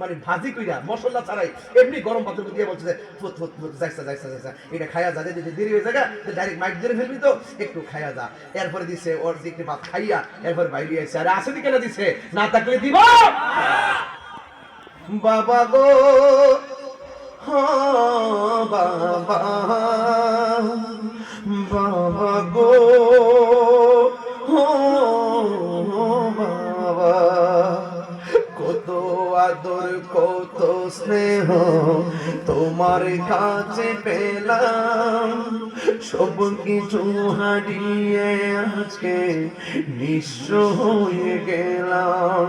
মানে ভাজি কইরা মশলা ছাড়াই এমনি গরম পাত্র দিয়ে বলছে যে ফুত ফুত ফুত যাইসা যাইসা যাইসা। এটা খায়া যা যদি দেরি হয়ে যায় ডাইরেক্ট মাইক ধরে ফেলবি তো, একটু খায়া যা। এরপরে দিছে, ওর যে দিকে ভাত খাইয়া এরপর বাইরে আইছে। আরে আসেনি কেন দিছে? না থাকলে দিব? বাবা গো! কত স্নেহ তোমার কাছে পেলাম। সব কিছু হারিয়ে আজকে নিঃস্ব হয়ে গেলাম।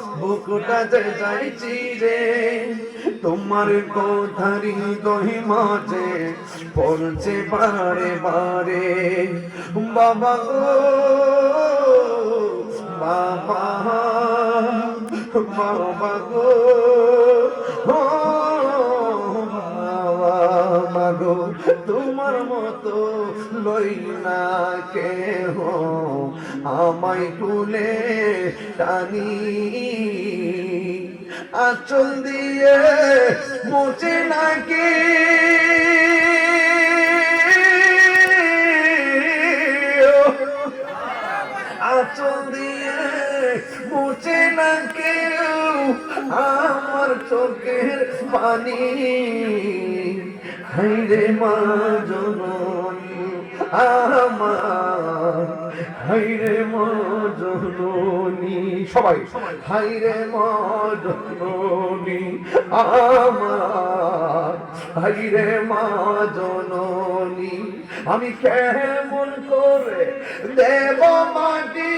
বুকুটা যে যাইছি রে। তোমার কোথারি দহি মাঝে পড়ছে বারে বারে। বাবা গো বাবা বাবা গো তোমার মতো লই না কেহ। আমায় কুলে টানি। আচল দিয়ে মোচে নাকি। আচল দিয়ে মুছে না কেউ আমার চোখের পানি। হাইরে মা জননী আমার হাইরে মা জননী সবাই। হাইরে মা জননী আমার হাইরে মা জননী আমি কেমন করে দেব মাটি?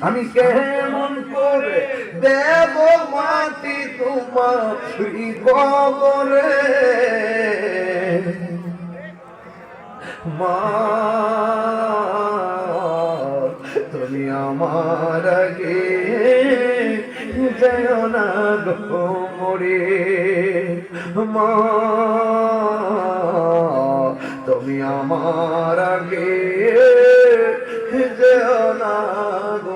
আমি কেমন করে, দেব মাটি তোমার মা, তুমি আমার আগে যেও না গো মরে। মা, তুমি আমার আগে না গো